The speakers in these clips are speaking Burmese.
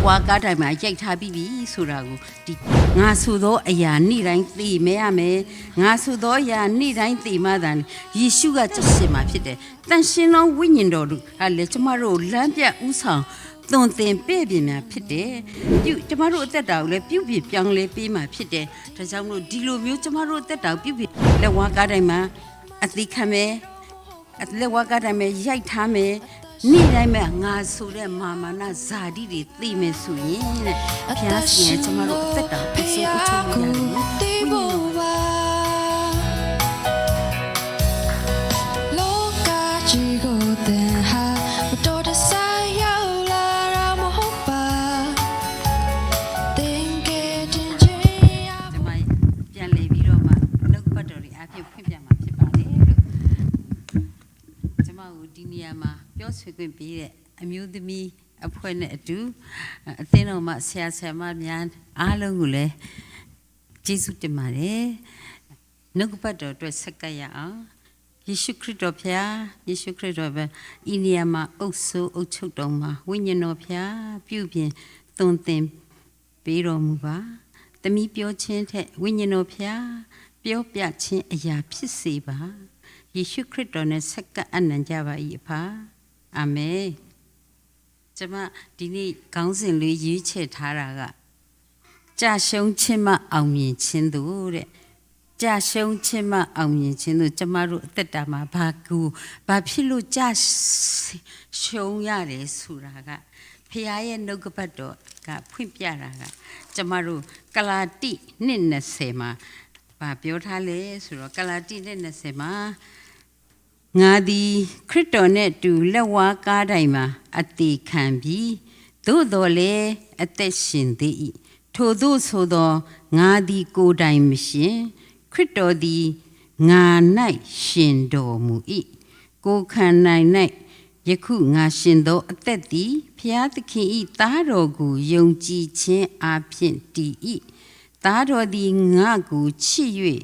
လက်ဝါးကားတိုင်းမှာရိုက်ထားပြီးပြီဆိုတာကိုဒီငါဆိုသောအရာနေ့တိုင်းသိမဲရမယ်ငါဆိုသောအရာနေ့တိုင်းသိမှသာယေရှုကကျရှင်မှာဖြစ်တယ်တန်ရှင်သောဝိညာဉ်တော်တို့ဟာလေကျမတို့ကိုလမ်းပြဥဆောင်သွန်သင်ပြည့်ပြည့်များဖြစ်တယ်ပြုကျမတို့အသက်တာကိုလည်းပြုပြည့်ပြောင်းလဲပေးမှဖြစ်တယ်ဒါကြောင့်မလို့ဒီလိုမျိုးကျမတို့အသက်တာကိုပြုပြည့်လက်ဝါးကားတိုင်းမှာအသိခံမယ်အလက်ဝါကတိုင်းမဲ့ရိုက်ထားမယ် နေ့တိုင်းမဲ့ငါဆိုတဲ့မာမနာဇာတိတွေသိမယ်ဆိုရင်တဲ့ဘုရားရှင်ရဲ့ကျမတို့အသက်တာအဆုံးအချုပ်ရတယ်နော်ဝိညာဉ်တော် ခွင့်ပေးတဲ့အမျိုးသမီးအဖွဲ့နဲ့အတူအသင်းတော်မှာဆရာဆရာမများအားလုံးကိုလည်းကျေးဇူးတင်ပါတယ်နှုတ်ပတ်တော်အတွက်ဆက်ကပ်ရအောင်ယေရှုခရစ်တော်ဖျားယေရှုခရစ်တော်ပဲဤနေရာမှာအုပ်ဆိုးအုပ်ချုပ်တော်မှာဝိညာဉ်တော်ဖျားပြုပြင်သွန်သင်ပေးတော်မူပါတမိပြောခြင်းထက်ဝိညာဉ်တော်ဖျားပြောပြခြင်းအရာဖြစ်စေပါယေရှုခရစ်တော်နဲ့ဆက်ကအနံ့ကြပါ၏အဖာ အာမင်ကျွန်မဒီနေ့ခေါင်းစဉ်လေးရွေးချယ်ထားတာကကြာရှုံးခြင်းမအောင်မြင်ခြင်းသူတဲ့ကြာရှုံးခြင်းမအောင်မြင်ခြင်းတို့ကျမတို့အသက်တာမှာဘာကူဘာဖြစ်လို့ကြာရှုံးရတယ်ဆိုတာကဖခင်ရဲ့နှုတ်ကပတ်တော်ကဖွင့်ပြတာကကျမတို့ကလာတိနှစ်20မှာဘာပြောထားလဲဆိုတော့ကလာတိနှစ်20မှာ ငါသည်ခရစ်တော်နဲ့အတူလက်ဝါးကားတိုင်းမှာအသေးခံပြီးသို့တော်လည်းအသက်ရှင်သေး၏ထို့သောဆိုသောငါသည်ကိုယ်တိုင်မရှင်ခရစ်တော်သည်ငါ၌ရှင်တော်မူ၏ကိုယ်ခန္ဓာ၌ယခုငါရှင်သောအသက်သည်ဖျားသခင်၏သားတော်ကိုယုံကြည်ခြင်းအပြင်တည်၏သားတော်သည်ငါကိုချစ်၍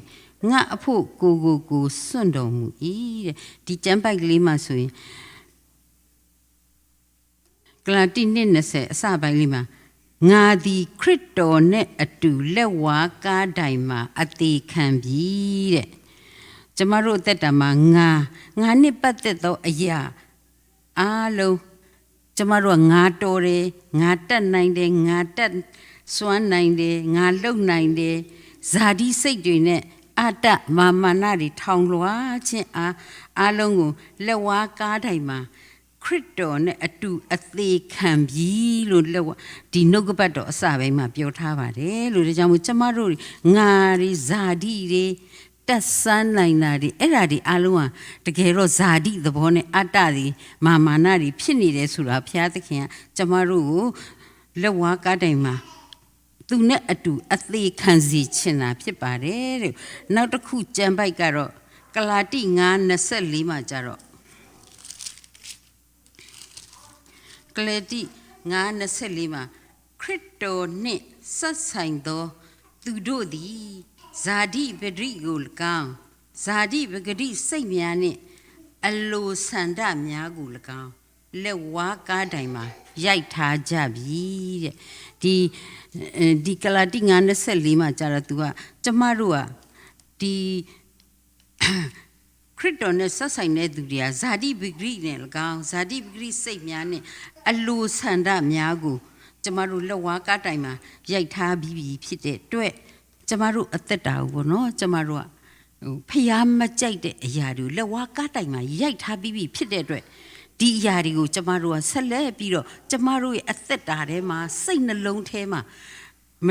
ငါအဖို့ကိုယ်ကိုယ်ကိုစွန့်တော်မူ၏တဲ့ဒီကျမ်းပိုက်ကလေးမှာဆိုရင်ဂလာတိနှစ်20အစပိုင်းလေးမှာငါသည်ခရစ်တော်နဲ့အတူလက်ဝါးကားတိုင်မှာအသေးခံပြီတဲ့ကျမတို့အသက်တာမှာငါငါနဲ့ပတ်သက်သောအရာအားလုံးကျမတို့ကငါတော်တယ်ငါတက်နိုင်တယ်ငါတက်စွမ်းနိုင်တယ်ငါလုံနိုင်တယ်ဇာတိစိတ်တွေနဲ့ အတ္တမာမနာတွေထောင်လွှားခြင်းအားအားလုံးကိုလက်ဝါးကားတိုင်မှာခရစ်တော်နဲ့အတူအသေးခံပြီလို့လက်ဝဒီနှုတ်ကပတ်တော်အစပိုင်းမှာပြောထားပါတယ်လို့ဒါကြောင့်မို့ကျမတို့ငါရီဇာတိတွေတက်ဆန်းနိုင်တာတွေအဲ့ဒါတွေအလုံးကတကယ်တော့ဇာတိသဘောနဲ့အတ္တတွေမာမာနတွေဖြစ်နေတယ်ဆိုတာဘုရားသခင်ကကျမတို့ကိုလက်ဝါးကားတိုင်မှာ သူနဲ့အတူအသေးခံစီချင်တာဖြစ်ပါတယ်တဲ့နောက်တစ်ခုကြံပိုက်ကတော့ကလာတိ9:24မှာကြတော့ကလေတိ924မှာခရစ်တော်နှင့်ဆက်ဆိုင်သောသူတို့သည်ဇာတိပဂရိကို၎င်းဇာတိပဂရိစိတ်များနှင့်အလိုဆန္ဒများကို၎င်းလက်ဝါးကားတိုင်မှာ ရိုက်ထားကြပြီတဲ့ဒီအဲဒီကလာတိ924မှာကြာတော့ तू ကကျမတို့ကဒီခရစ်တော်နဲ့ဆက်ဆိုင်တဲ့သူတွေကဇာတိပဂရိနဲ့၎င်းဇာတိပဂရိစိတ်များနဲ့အလိုဆန္ဒများကိုကျမတို့လက်ဝါးကားတိုင်မှာရိုက်ထားပြီးပြီဖြစ်တဲ့အတွက်ကျမတို့အသက်တာကိုပေါ့နော်ကျမတို့ကဟိုဖျားမကြိုက်တဲ့အရာတွေကိုလက်ဝါးကားတိုင်မှာရိုက်ထားပြီးပြီဖြစ်တဲ့အတွက် ဒီအရာတွေကိုကျမတို့ကဆက်လက်ပြီးတော့ကျမတို့ရဲ့အသက်တာထဲမှာစိတ်နှလုံးထဲမှာမ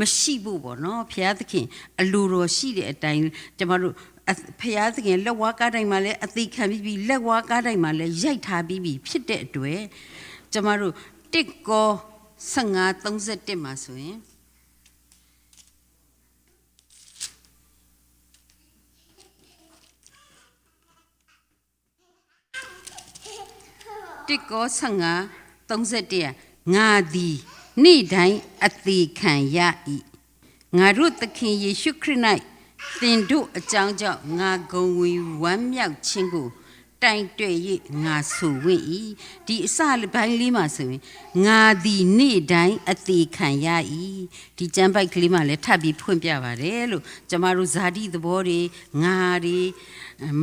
မရှိဘူးပေါ့နော်ဘုရားသခင်အလိုတော်ရှိတဲ့အတိုင်းကျမတို့အဘုရားသခင်လက်ဝါးကားတိုင်းမှာလည်းအသိခံပြီးပြီလက်ဝါးကားတိုင်းမှာလည်းရိုက်ထားပြီးပြီဖြစ်တဲ့အတွက်ကျမတို့တစ်ကော15 31မှာဆိုရင် တစ်ကော15 31ငါသည်နေ့တိုင်းအသေးခံရ၏ငါတို့သခင်ယေရှုခရစ်၌သင်တို့အကြောင်းကြောင့်ငါဂုံဝင်ဝမ်းမြောက်ခြင်းကို တတိုင်တွေ့၍ငါဆိုဝင့်ဤဒီအစပိုင်းလေးမှာဆိုရင်ငါသည်နေ့တိုင်းအသေးခံရ၏ဒီကျမ်းပိုက်ကလေးမှာလည်းထပ်ပြီးဖွင့်ပြပါတယ်လို့ကျမတို့ဇာတိသဘောတွေငါတွေ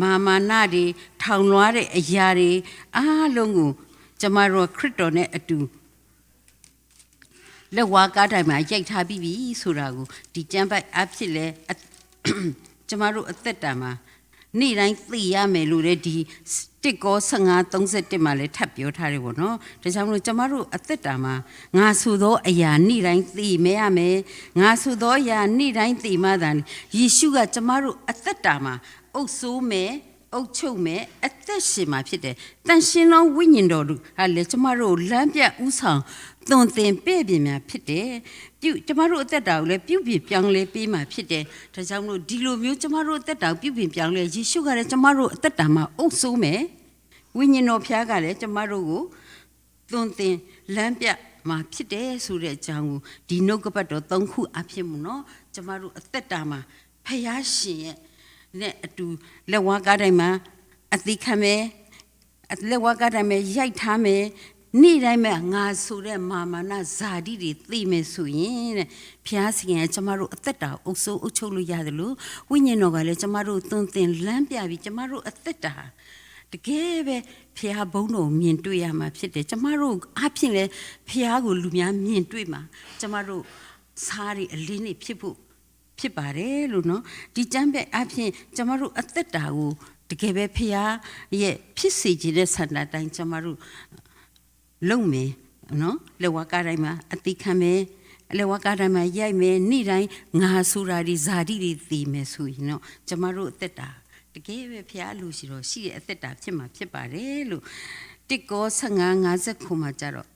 မာမာနတွေထောင်လွှားတဲ့အရာတွေအားလုံးကိုကျမတို့ခရစ်တော်နဲ့အတူလက်ဝါးကားတိုင်းမှာရိုက်ထားပြီးပြီဆိုတာကိုဒီကျမ်းပိုက်အဖြစ်လဲအကျမတို့အသက်တာမှာ နေ့တိုင်းသိရမယ်လို့လည်းဒီတစ်ကော15 31မှာလည်းထပ်ပြောထားတယ်ပေါ့နော်ဒါကြောင့်မလို့ကျမတို့အသက်တာမှာငါဆိုသောအရာနေ့တိုင်းသိမဲရမယ်ငါဆိုသောအရာနေ့တိုင်းသိမှသာယေရှုကကျမတို့အသက်တာမှာအုပ်ဆိုးမယ် အုပ်ချုပ်မယ်အသက်ရှင်မှာဖြစ်တယ်။တန်ရှင်လောင်းဝိညာဉ်တော်တို့ဟာလေကျမတို့လမ်းပြဥဆောင်သွန်သင်ပြည့်ပြည့်များဖြစ်တယ်။ပြုကျမတို့အသက်တာကိုလည်းပြုပြပြောင်းလဲပေးမှာဖြစ်တယ်။ဒါကြောင့်မလို့ဒီလိုမျိုးကျမတို့အသက်တာကိုပြုပြပြောင်းလဲယေရှုကလည်းကျမတို့အသက်တာမှာအုပ်ဆိုးမယ်။ဝိညာဉ်တော်ဖျားကလည်းကျမတို့ကိုသွန်သင်လမ်းပြမှာဖြစ်တယ်ဆိုတဲ့အကြောင်းကိုဒီနှုတ်ကပတ်တော်၃ခုအဖြစ်မှုနော်ကျမတို့အသက်တာမှာဖျားရှင်ရဲ့ နဲ့အတူလက်ဝါးကားတိုင်းမှာအသိခံမယ်အလက်ဝါးကားတိုင်းမှာရိုက်ထားမယ်နေ့တိုင်းမှာငါဆိုတဲ့မာမနာဇာတိတွေသိမယ်ဆိုရင်တဲ့ဖျားရှင်ကကျမတို့အသက်တာအုပ်စိုးအုပ်ချုပ်လို့ရတယ်လို့ဝိညာဉ်တော်ကလည်းကျမတို့သွန်သင်လမ်းပြပြီးကျမတို့အသက်တာတကယ်ပဲဖះဘုံတော်မြင်တွေ့ရမှာဖြစ်တယ်ကျမတို့အဖြစ်လဲဖះကိုလူများမြင်တွေ့မှာကျမတို့စားရီအလင်းနေဖြစ်ဖို့ ဖြစ်ပါတယ်လို့နော်ဒီကျမ်းပဲအဖြစ်ကျမတို့အသက်တာကိုတကယ်ပဲဖះရဲ့ဖြစ်စေခြင်းတဲ့ဆန္ဒတိုင်းကျမတို့လုံမယ်နော်လက်ဝါးကားတိုင်းမှာအတိခံမယ်လက်ဝါးကားတိုင်းမှာရိုက်မယ်နေ့တိုင်းငါဆိုတာဒီဇာတိတွေသိမယ်ဆိုရင်တော့ကျမတို့အသက်တာတကယ်ပဲဖះလူရှိတော့ရှိတဲ့အသက်တာဖြစ်မှာဖြစ်ပါတယ်လို့တစ်ကော15 50ခုမှာကြတော့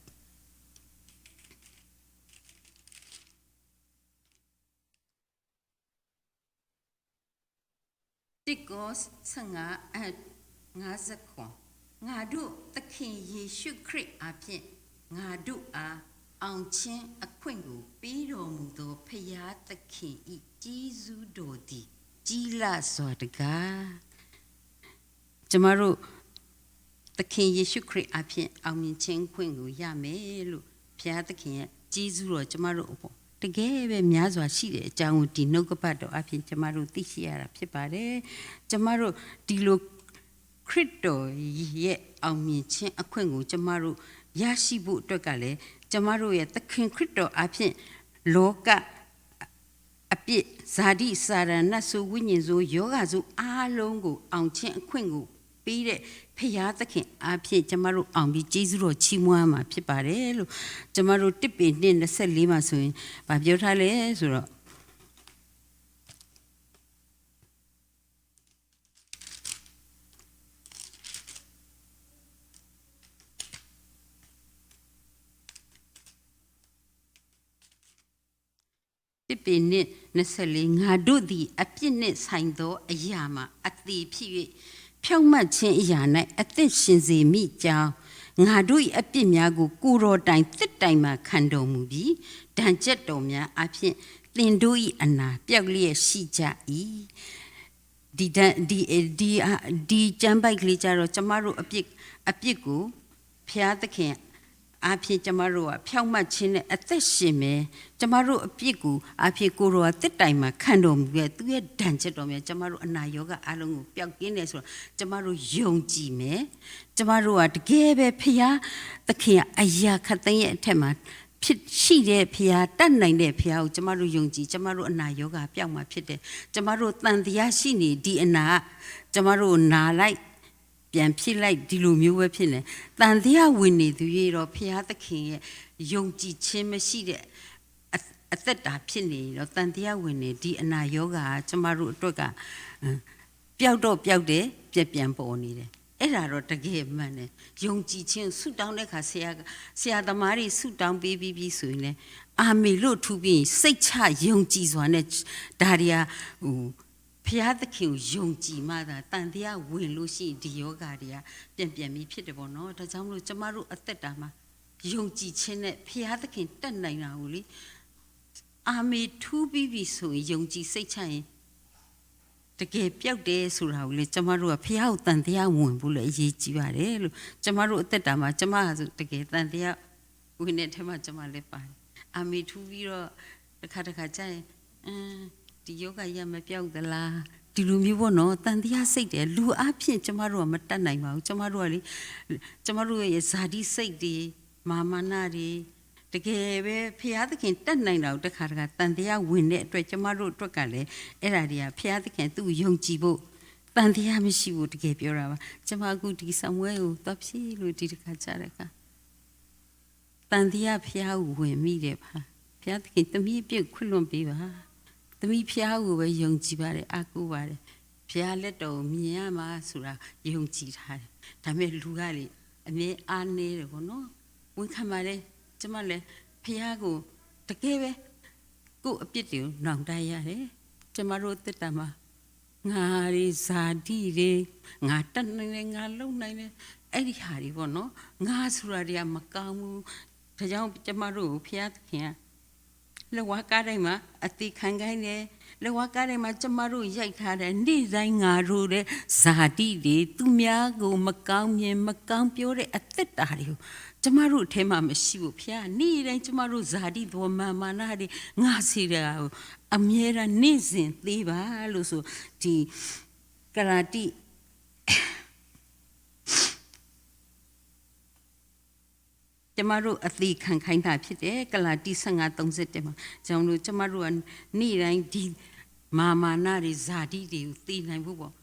တစ်ကော15အ50ခုငါတို့သခင်ယေရှုခရစ်အဖြစ်ငါတို့အားအောင်ချင်းအခွင့်ကိုပေးတော်မူသောဖရာသခင်ဤကြီးစုတော်သည်ကြီးလာစွာတကားကျမတို့သခင်ယေရှုခရစ်အဖြစ်အောင်မြင်ခြင်းခွင့်ကိုရမယ်လို့ဖရာသခင်ရဲ့ကြီးစုတော်ကျမတို့အပေါ် တကယ်ပဲများစွာရှိတဲ့အကြောင်းကိုဒီနှုတ်ကပတ်တော်အဖြစ်ကျမတို့သိရှိရတာဖြစ်ပါတယ်ကျမတို့ဒီလိုခရစ်တော်ရဲ့အောင်မြင်ခြင်းအခွင့်ကိုကျမတို့ရရှိဖို့အတွက်ကလည်းကျမတို့ရဲ့သခင်ခရစ်တော်အဖြစ်လောကအပြစ်ဇာတိစာရဏဆုဝိညာဉ်စုယောဂစုအားလုံးကိုအောင်ခြင်းအခွင့်ကို ပေးတဲ့ဖရာသခင်အဖြစ်ကျမတို့အောင်ပြီးကျေးဇူးတော်ချီးမွမ်းမှာဖြစ်ပါတယ်လို့ကျမတို့တစ်ပင်နှစ်24မှာဆိုရင်ဗာပြောထားလဲဆိုတော့တစ်ပင်နှစ်24ငါတို့သည်အပြစ်နှင့်ဆိုင်သောအရာမှာအသေးဖြစ်၍ ဖြောင့်မတ်ခြင်းအရာ၌အသက်ရှင်စေမိကြောင်းငါတို့၏အပြစ်များကိုကိုယ်တော်တိုင်တစ်တိုင်မှခံတော်မူပြီးဒဏ်ချက်တော်များအဖြစ်သင်တို့၏အနာပြောက်လျက်ရှိကြ၏ဒီဒဏ်ဒီဒီဒီကျမ်းပိုက်ကလေးကြတော့ကျမတို့အပြစ်အပြစ်ကိုဖျားသခင် အဖြစ်ကျမတို့ကဖြောင့်မတ်ခြင်းနဲ့အသက်ရှင်မယ်ကျမတို့အပြစ်ကိုအဖြစ်ကိုရောတစ်တိုင်မှာခံတော်မူရဲ့သူရဲ့ဒဏ်ချက်တော်မြတ်ကျမတို့အနာရောဂါအလုံးကိုပျောက်ကင်းတယ်ဆိုတော့ကျမတို့ယုံကြည်မယ်ကျမတို့ကတကယ်ပဲဖရာသခင်ကအရာခတ်သိမ်းရဲ့အထက်မှာဖြစ်ရှိတဲ့ဖရာတတ်နိုင်တဲ့ဖရာကိုကျမတို့ယုံကြည်ကျမတို့အနာရောဂါပျောက်မှာဖြစ်တယ်ကျမတို့တန်တရားရှိနေဒီအနာကကျမတို့နာလိုက် ပြန်ဖြစ်လိုက်ဒီလိုမျိုးပဲဖြစ်နေတန်တရားဝင်နေသူရေတော့ဖျားသခင်ရဲ့ယုံကြည်ခြင်းမရှိတဲ့အအသက်တာဖြစ်နေတော့တန်တရားဝင်နေဒီအနာယောဂါကကျမတို့အတွက်ကအင်းပျောက်တော့ပျောက်တယ်ပြက်ပြန်ပေါ်နေတယ်အဲ့ဒါတော့တကယ်မှန်တယ်ယုံကြည်ခြင်းဆုတောင်းတဲ့ခါဆရာကဆရာသမားတွေဆုတောင်းပေးပြီးပြီဆိုရင်လေအာမေလို့ထူပြီးရင်စိတ်ချယုံကြည်စွာနဲ့ဒါတွေကဟို ဖျားသခင်ကိုယုံကြည်မှသာတန်တရားဝင်လို့ရှိရင်ဒီယောဂတွေကပြန်ပြန်ပြီးဖြစ်တယ်ပေါ့နော်ဒါကြောင့်မလို့ကျမတို့အသက်တာမှာယုံကြည်ခြင်းနဲ့ဖျားသခင်တက်နိုင်တာကိုလေအာမေထူးပြီးပြီဆိုရင်ယုံကြည်စိတ်ချရင်တကယ်ပြောက်တယ်ဆိုတာကိုလေကျမတို့ကဖះကိုတန်တရားဝင်ဖို့လည်းအရေးကြီးပါတယ်လို့ကျမတို့အသက်တာမှာကျမကဆိုတကယ်တန်တရားဝင်တဲ့ထဲမှာကျမလည်းပါတယ်အာမီထူးပြီးတော့တစ်ခါတစ်ခါကြာရင်အင်း ဒီယောဂရမပြောက်သလားဒီလိုမျိုးပေါ့နော်တန်တရားစိတ်တယ်လူအဖြစ်ကျမတို့ကမတတ်နိုင်ပါဘူးကျမတို့ကလေကျမတို့ရဲ့ဇာတိစိတ်တွေမာမနာတွေတကယ်ပဲဖျားသခင်တတ်နိုင်တာကိုတစ်ခါတစ်ခါတန်တရားဝင်တဲ့အတွက်ကျမတို့အတွက်ကလည်းအဲ့ဒါတွေကဖျားသခင်သူ့ကိုယုံကြည်ဖို့တန်တရားမရှိဘူးတကယ်ပြောတာပါကျမအခုဒီဆံဝဲကိုသွားဖြည့်လို့ဒီတစ်ခါကြားတဲ့အခါတန်တရားဖျားကိုဝင်မိတယ်ပါဖျားသခင်တမီးအပြစ်ခွင့်လွန်ပေးပါ တမီးဖျားကိုပဲယုံကြည်ပါတယ်အကူပါတယ်ဖျားလက်တော်ကိုမြင်ရမှာဆိုတာယုံကြည်ထားတယ်ဒါပေမဲ့လူကလေအမြဲအားနေတယ်ပေါ့နော်ဝန်ခံပါတယ်ကျမလည်းဖျားကိုတကယ်ပဲကိုယ့်အပြစ်တွေကိုနှောင်တရတယ်ကျမတို့တက်တာမှာငါရီဇာတိတွေငါတက်နိုင်တယ်ငါလုံနိုင်တယ်အဲ့ဒီဟာတွေပေါ့နော်ငါဆိုတာတွေကမကောင်းဘူးဒါကြောင့်ကျမတို့ကိုဖျားသခင်က လဝကားတိုင်းမှာအတိခံခိုင်းတယ်လဝကားတိုင်းမှာကျမတို့ရိုက်ထားတယ်နေ့တိုင်းငါတို့တဲ့ဇာတိတွေသူများကို မကောင်းမြင်မကောင်းပြောတဲ့အသက်တာတွေကိုကျမတို့အထဲမှာမရှိဘူးဖျားနေ့တိုင်းကျမတို့ဇာတိဘောမာမာနာတွေငါစီတာကိုအမြဲတမ်းနေ့စဉ်သေးပါလို့ဆိုဒီကရာတိ ကျမတို့အသေးခံခိုင်းတာဖြစ်တယ်ကလာတိ1531မှာကျောင်းတို့ကျမတို့ကနေ့တိုင်းဒီမာမာနာတွေဇာတိတွေကိုသိနိုင်ဖို့ပေါ့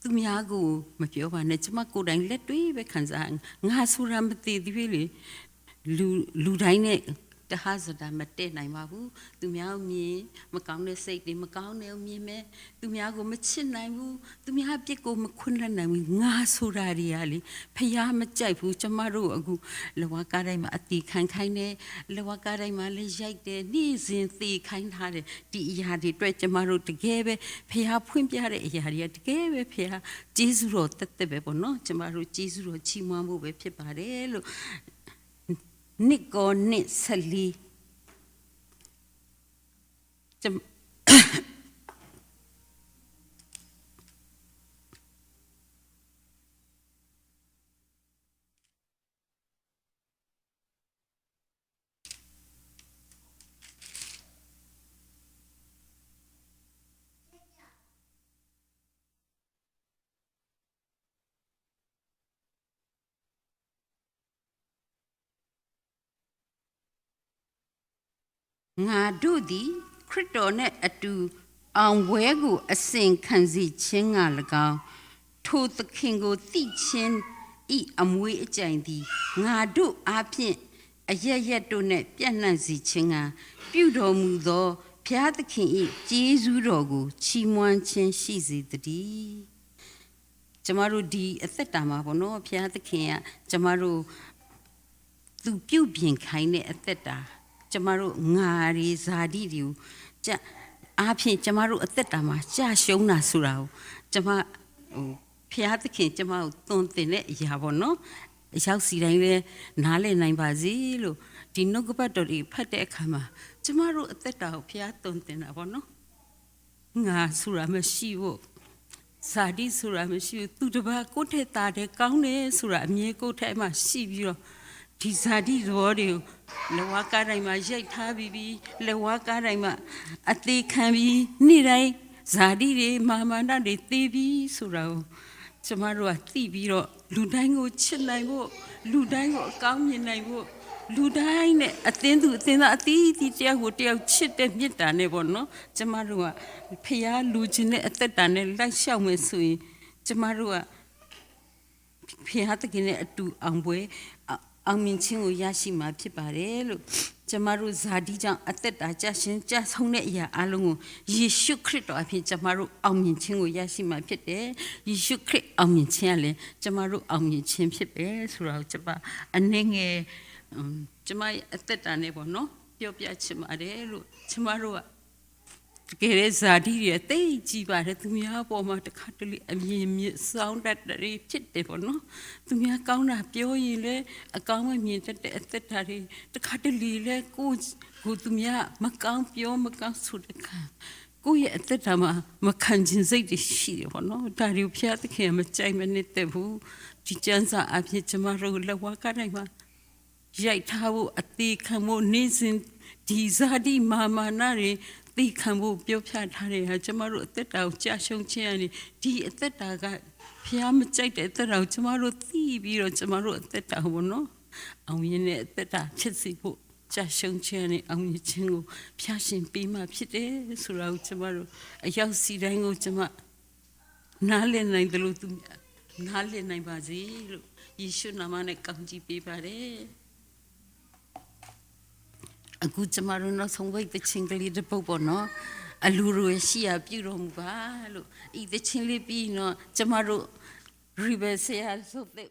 သူများကိုမပြောပါနဲ့ကျမကိုယ်တိုင်လက်တွေ့ပဲခံစားငါဆိုတာမသိသေးဘူးလေလူလူတိုင်းနဲ့ တဟဇတာမတည့်နိုင်ပါဘူးသူများကိုမြင်မကောင်းတဲ့စိတ်တွေမကောင်းတဲ့ကိုမြင်မဲ့သူများကိုမချစ်နိုင်ဘူးသူများအပြစ်ကိုမခွင့်လွှတ်နိုင်ဘူးငါဆိုတာတွေကလေဖះမကြိုက်ဘူးကျမတို့အခုလဝကားတိုင်းမှာအတီခံခိုင်းတယ်လဝကားတိုင်းမှာလည်းရိုက်တယ်နေ့စဉ်သေခိုင်းထားတယ်ဒီအရာတွေအတွက်ကျမတို့တကယ်ပဲဖះဖွင့်ပြတဲ့အရာတွေကတကယ်ပဲဖះကျေးဇူးတော်တက်တက်ပဲပေါ့နော်ကျမတို့ကျေးဇူးတော်ချီးမွမ်းဖို့ပဲဖြစ်ပါတယ်လို့ နစ်ကောနစ်ဆက်လီ ငါတို့သည် ခရစ်တော်နှင့်အတူ အောင်ပွဲကို အစဉ်ခံစီခြင်းက၎င်းထိုသခင်ကိုသိခြင်းဤအမွေးအကြိုင်သည်ငါတို့အားဖြင့်အရရက်တို့နှင့်ပြန့်နှံ့စီခြင်းကပြုတော်မူသောဘုရားသခင်ဤကျေးဇူးတော်ကိုချီးမွမ်းခြင်းရှိစေတည်းကျမတို့ဒီအသက်တာမှာပေါ့နော်ဘုရားသခင်ကကျမတို့သူပြုတ်ပြင်ခိုင်းတဲ့အသက်တာ ကျမတို့ငါရီဇာတိတွေကိုကြအားဖြင့်ကျမတို့အသက်တာမှာကြာရှုံးတာဆိုတာကိုကျမဟိုဖျားသခင်ကျမကိုသွန်သင်တဲ့အရာပေါ့နော်အရောက်စီတိုင်းလည်းနားလည်နိုင်ပါစေလို့ဒီနှုတ်ကပတ်တော်တွေဖတ်တဲ့အခါမှာကျမတို့အသက်တာကိုဖျားသွန်သင်တာပေါ့နော်ငါဆိုတာမရှိဘူးဇာတိဆိုတာမရှိဘူးသူတစ်ပါးကိုယ့်ထက်သားတယ်ကောင်းတယ်ဆိုတာအမြဲကိုယ့်ထက်မှရှိပြီးတော့ ဒီဇာတိသဘောတွေကိုလဝကားတိုင်းမှာရိုက်ထားပြီးပြီးလဝကားတိုင်းမှာအသေးခံပြီးနေ့တိုင်းဇာတိတွေမာမန္တတွေသေပြီးဆိုတာကိုကျမတို့ကသိပြီးတော့လူတိုင်းကိုချစ်နိုင်ဖို့လူတိုင်းကိုအကောင်းမြင်နိုင်ဖို့လူတိုင်းနဲ့အသင်းသူအသင်းသားအသီးသီးတယောက်ကိုတယောက်ချစ်တဲ့မေတ္တာနဲ့ပေါ့နော်ကျမတို့ကဖျားလူချင်းနဲ့အသက်တာနဲ့လိုက်လျှောက်မယ်ဆိုရင်ကျမတို့ကဖခင်တခင်နဲ့အတူအောင်ပွဲ အအောင်မြင်ခြင်းကိုရရှိမှာဖြစ်ပါတယ်လို့ကျမတို့ဇာတိကြောင့်အသက်တာကြရှင်ကြဆုံးတဲ့အရာအလုံးကိုယေရှုခရစ်တော်အဖြစ်ကျမတို့အောင်မြင်ခြင်းကိုရရှိမှာဖြစ်တယ်ယေရှုခရစ်အောင်မြင်ခြင်းကလည်းကျမတို့အောင်မြင်ခြင်းဖြစ်ပဲဆိုတော့ကျမအနေငယ်အမ်ကျမရဲ့အသက်တာနဲ့ပေါ့နော်ပြောပြချင်ပါတယ်လို့ကျမတို့က တကယ်လည်းဇာတိတွေအသိကြည့်ပါတယ်သူများအပေါ်မှာတစ်ခါတလေအမြင်မြစ်စောင်းတတ်တယ်ဖြစ်တယ်ပေါ့နော်သူများကောင်းတာပြောရင်လည်းအကောင်းမမြင်တတ်တဲ့အသက်တာတွေတစ်ခါတလေလည်းကိုယ်ကိုသူများမကောင်းပြောမကောင်းဆိုတဲ့ခါကိုယ့်ရဲ့အသက်တာမှာမခံခြင်းစိတ်တွေရှိတယ်ပေါ့နော်ဒါတွေကိုဘုရားသခင်ကမကြိုက်မနစ်တဲ့ဘူးဒီကျမ်းစာအဖြစ်ကျမတို့လက်ဝါးကတိုင်းမှာရိုက်ထားဖို့အသေးခံဖို့နေစဉ်ဒီဇာတိမာမာနာတွေ သိခံဖို့ပြောပြထားတယ်ဟာကျမတို့အသက်တာကိုကြာရှုံးခြင်းရတယ်ဒီအသက်တာကဘုရားမကြိုက်တဲ့အသက်တာကိုကျမတို့သိပြီးတော့ကျမတို့အသက်တာပေါ့နော်အောင်ရင်တဲ့အသက်တာဖြစ်စီဖို့ကြာရှုံးခြင်းနဲ့အောင်မြင်ခြင်းကိုဖျားရှင်ပေးမှဖြစ်တယ်ဆိုတာကိုကျမတို့အရောက်စီတိုင်းကိုကျမနားလည်နိုင်တယ်လို့သူနားလည်နိုင်ပါစေလို့ယေရှုနာမနဲ့ကောင်းချီးပေးပါတယ် အခုကျမတို့နောက်ဆုံးဝိတ်တဲ့ချင်းကလေးတစ်ပုတ်ပေါ့နော်အလူရွေရှိရပြုတော်မူပါလို့ဤတဲ့ချင်းလေးပြီးတော့ကျမတို့ rebel ဆရာဆိုတဲ့